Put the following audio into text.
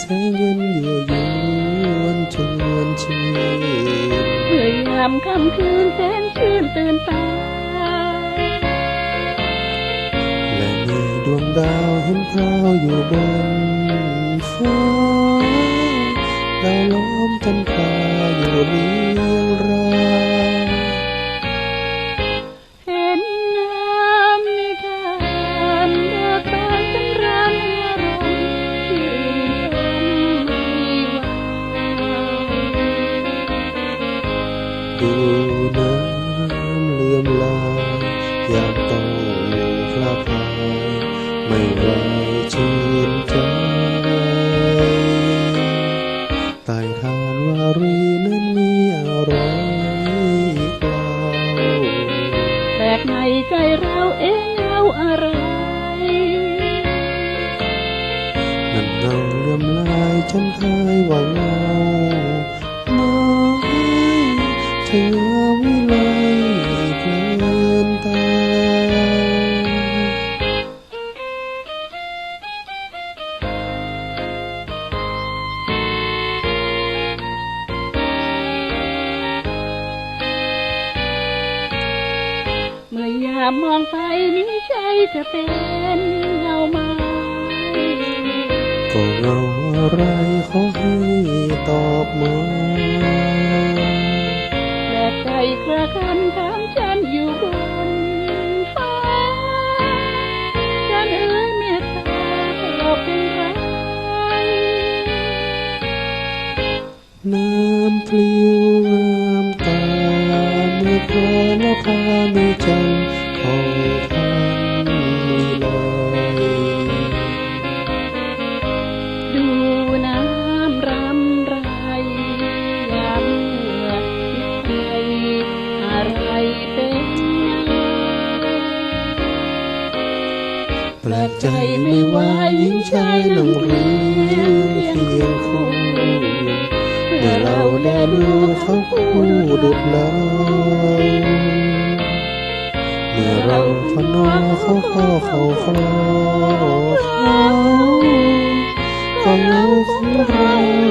แสงเย็นยั่วยวนชวนชื่นเมื่อยามค่ำคืนแสนชื่นตื่นตาและมีดวงดาวเห็นพราวอยู่บนฟ้าดาวล้อมจันทราอยู่นี้ ดูน้ำเลื่อมลายยามต้องคลาพายไม่ไหวชื่นใจใต้ทานวารีนั้นมีอะไรเล่าแปลกในใจเราเองเอาอะไรนั่นเงาเลื่อมลายฉันทายว่าเงา มอยามองไปนี้ใจจะเป็นเงาไม้ก็เงาอะไรเขอให้ตอบมาแปลกใจคลาคันถามฉันอยู่บนฟ้าฉันเอ๋ยเมตตาเราเป็นไรน้ำพลิ้วงามตาเมื่อพระนภามีจัน น้ำรำไรยามเหนื่อยคิดไปอะไรเป็นเงาแปลกใจไม่ว่าหญิงชายนั่งเรือเคียงคู่เมื่อเราได้ดูเขาคู่ดุดเราเมื่อเราพนอเขาข้อเขาคลอเขา ก็เ